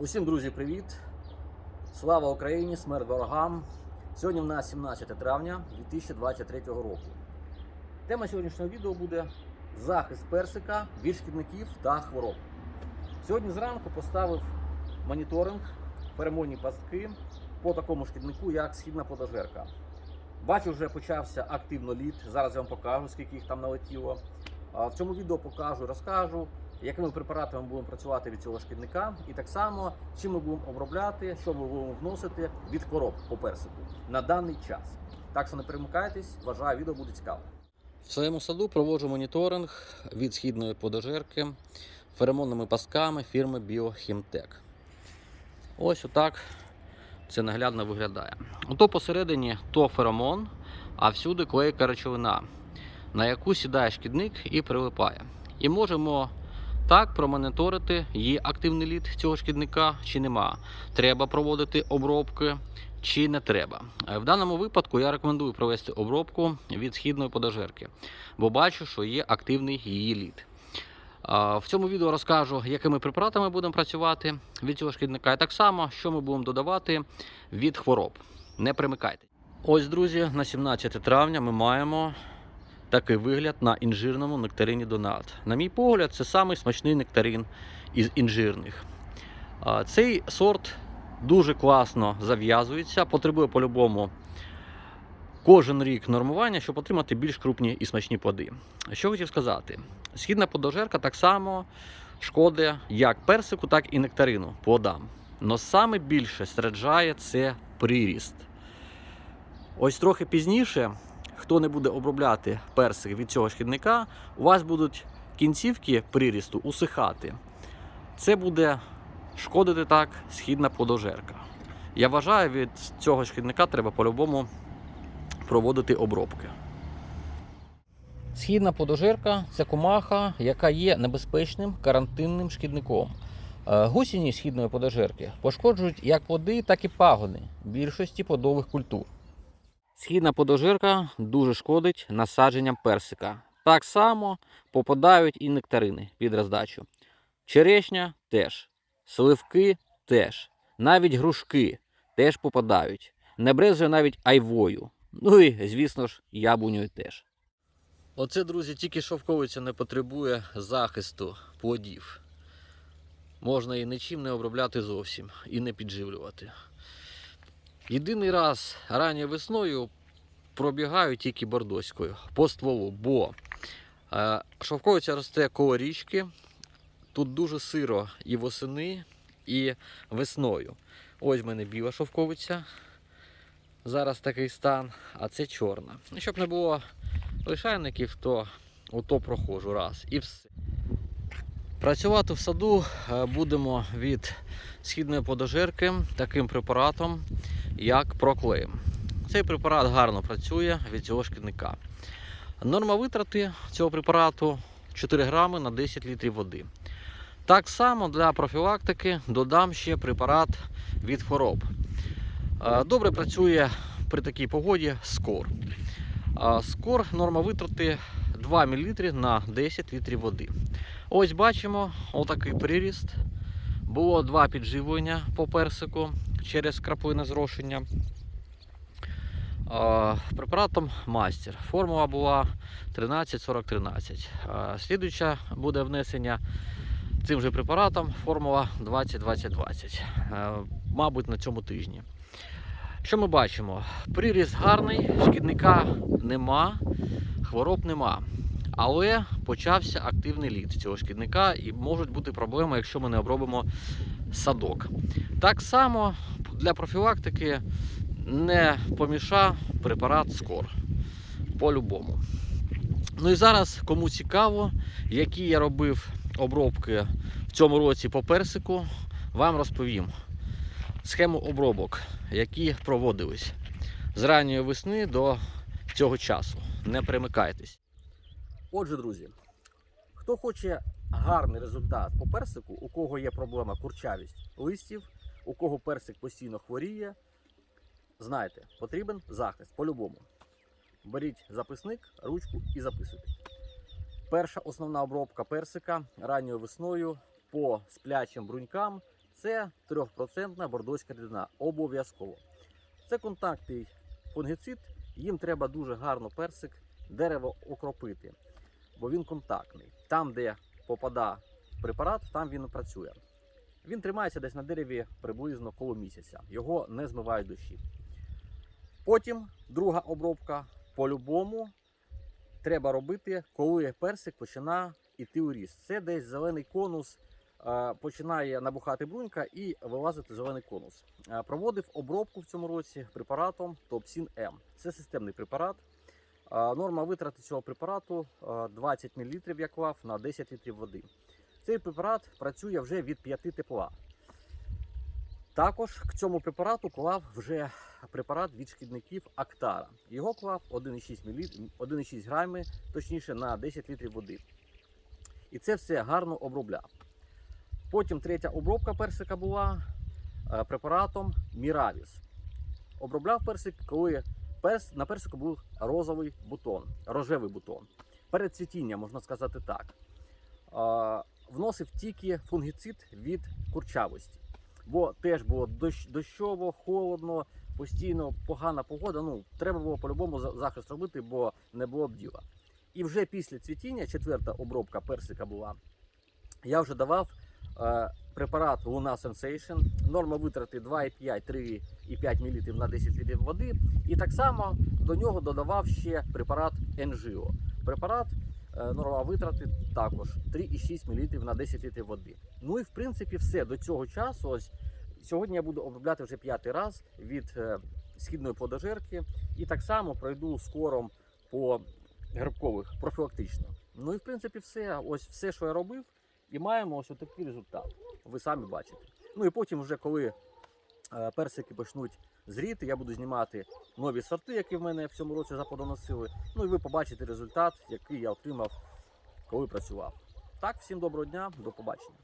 Усім, друзі, привіт! Слава Україні! Смерть ворогам! Сьогодні в нас 17 травня 2023 року. Тема сьогоднішнього відео буде захист персика від шкідників та хвороб. Сьогодні зранку поставив моніторинг феромонні пастки по такому шкіднику, як східна подожерка. Бачу, вже почався активно лід. Зараз я вам покажу, скільки їх там налетіло. В цьому відео покажу, розкажу, якими препаратами ми будемо працювати від цього шкідника, і так само чим ми будемо обробляти, що ми будемо вносити від хвороб по персику на даний час. Так що не перемикайтесь, вважаю, відео буде цікаве. В своєму саду проводжу моніторинг від східної подожерки феромонними пастками фірми Biochemtech. Ось отак це наглядно виглядає. Ото посередині то феромон, а всюди клейка речовина, на яку сідає шкідник і прилипає. І можемо так промоніторити, є активний лід цього шкідника чи нема. Треба проводити обробки чи не треба. Е, В даному випадку я рекомендую провести обробку від східної подожерки, бо бачу, що є активний її лід. В цьому відео розкажу, якими препаратами будемо працювати від цього шкідника, і так само, що ми будемо додавати від хвороб. Не примикайте. Ось, друзі, на 17 травня ми маємо такий вигляд на інжирному нектарині Донат. На мій погляд, це самий смачний нектарин із інжирних. Цей сорт дуже класно зав'язується, потребує по-любому кожен рік нормування, щоб отримати більш крупні і смачні плоди. Що хотів сказати? Східна подожерка так само шкодить як персику, так і нектарину плодам. Но саме більше страждає це приріст. Ось трохи пізніше, хто не буде обробляти персик від цього шкідника, у вас будуть кінцівки прирісту усихати. Це буде шкодити так східна подожерка. Я вважаю, від цього шкідника треба по-любому проводити обробки. Східна подожерка це комаха, яка є небезпечним карантинним шкідником. Е, Гусіні східної подожерки пошкоджують як плоди, так і пагони більшості плодових культур. Східна подожерка дуже шкодить насадженням персика. Так само попадають і нектарини під роздачу. Черешня теж, сливки теж, навіть грушки теж попадають. Не брезує навіть айвою. Ну і, звісно ж, яблунею теж. Оце, друзі, тільки шовковиця не потребує захисту плодів. Можна і нічим не обробляти зовсім і не підживлювати. Єдиний раз ранньою весною пробігаю тільки бордоською по стволу, бо е, шовковиця росте коло річки. Тут дуже сиро і восени, і весною. Ось в мене біла шовковиця. Зараз такий стан, а це чорна. Щоб не було лишайників, то ото проходжу раз і все. Працювати в саду е, будемо від східної подожирки таким препаратом, як проклеєм. Цей препарат гарно працює від цього шкідника. Норма витрати цього препарату 4 грами на 10 літрів води. Так само для профілактики додам ще препарат від хвороб. Е, Добре працює при такій погоді скор. Скор норма витрати 2 мл на 10 літрів води. Ось бачимо отакий приріст. Було два підживлення по персику через краплине зрошення. Препаратом мастер. Формула була 13-40-13. А, Слідуюча буде внесення цим же препаратом формула 20-20-20. Е, Мабуть, на цьому тижні. Що ми бачимо? Приріст гарний, шкідника нема, хвороб нема. Але почався активний лід цього шкідника і можуть бути проблеми, якщо ми не обробимо садок. Так само для профілактики не поміша препарат скор. По-любому. Ну і зараз, кому цікаво, які я робив обробки в цьому році по персику, вам розповім схему обробок, які проводились з ранньої весни до цього часу. Не перемикайтесь. Отже, друзі, хто хоче гарний результат по персику, у кого є проблема курчавість листів, у кого персик постійно хворіє, знайте, потрібен захист по-любому. Беріть записник, ручку і записуйте. Перша основна обробка персика ранньою весною по сплячим брунькам це 3% бордоська рідина. Обов'язково. Це контактний фунгіцид, їм треба дуже гарно персик дерево окропити, бо він контактний. Там, де попада препарат, там він працює. Він тримається десь на дереві приблизно коло місяця. Його не змивають дощі. Потім друга обробка по-любому треба робити, коли персик починає йти у ріст. Це десь зелений конус е, починає набухати брунька і вилазити зелений конус. Е, Проводив обробку в цьому році препаратом Топсін М. Це системний препарат. Норма витрати цього препарату е, 20 мл я клав на 10 літрів води. Цей препарат працює вже від 5 тепла. Також к цьому препарату клав вже препарат від шкідників Актара. Його клав 1,6 мл, 1,6 грами, точніше на 10 літрів води. І це все гарно обробляв. Потім третя обробка персика була препаратом Міравіс. Обробляв персик, коли перс, на персику був розовий бутон, рожевий бутон. Перед цвітінням, можна сказати так. Вносив тільки фунгіцид від курчавості. Бо теж було дощ, дощово, холодно, постійно погана погода. Ну, треба було по-любому за- захист робити, бо не було б діла. І вже після цвітіння, четверта обробка персика була, я вже давав препарат Луна Sensation. Норма витрати 2,5-3,5 мл на 10 літрів води. І так само до нього додавав ще препарат NGO. Препарат е, норма витрати також 3,6 мл на 10 літрів води. Ну і в принципі все до цього часу. Ось сьогодні я буду обробляти вже п'ятий раз від е, східної плодожерки. І так само пройду скором по грибкових профілактично. Ну і в принципі все. Ось все, що я робив, і маємо ось такий результат. Ви самі бачите. Ну і потім, вже коли е, персики почнуть зріти, я буду знімати нові сорти, які в мене в цьому році заподоносили. Ну і ви побачите результат, який я отримав, коли працював. Так, всім доброго дня, до побачення.